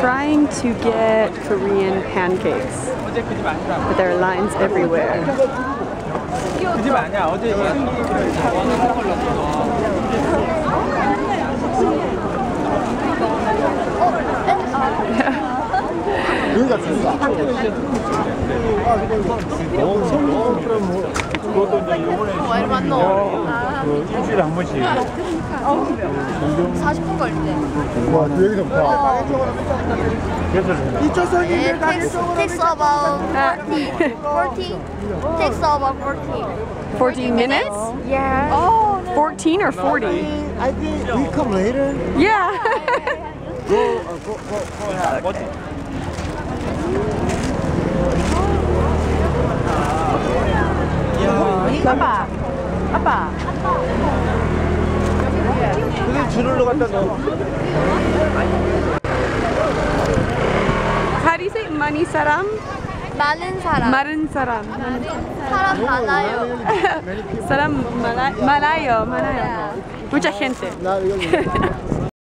trying to get Korean pancakes. But there are lines everywhere. 그 집 아니야. 어 제 얘기 여기가 비싸. 그것도 이제 이번에 그 일주일에 한 번씩 40분 걸리네. 와, 여기서 봐. 그래서 It takes, takes about 40. 40. Takes about 40. 14 minutes? Yeah. Oh, 14 or 40? I think we come later. Yeah. 아빠. 아빠. 그게 줄을로 갖다 넣어. How do you say mani saram? 많은 사람. Marin saram. 사람 많아요. Saram mala- malayo, malayo. Mucha gente. 나 여기.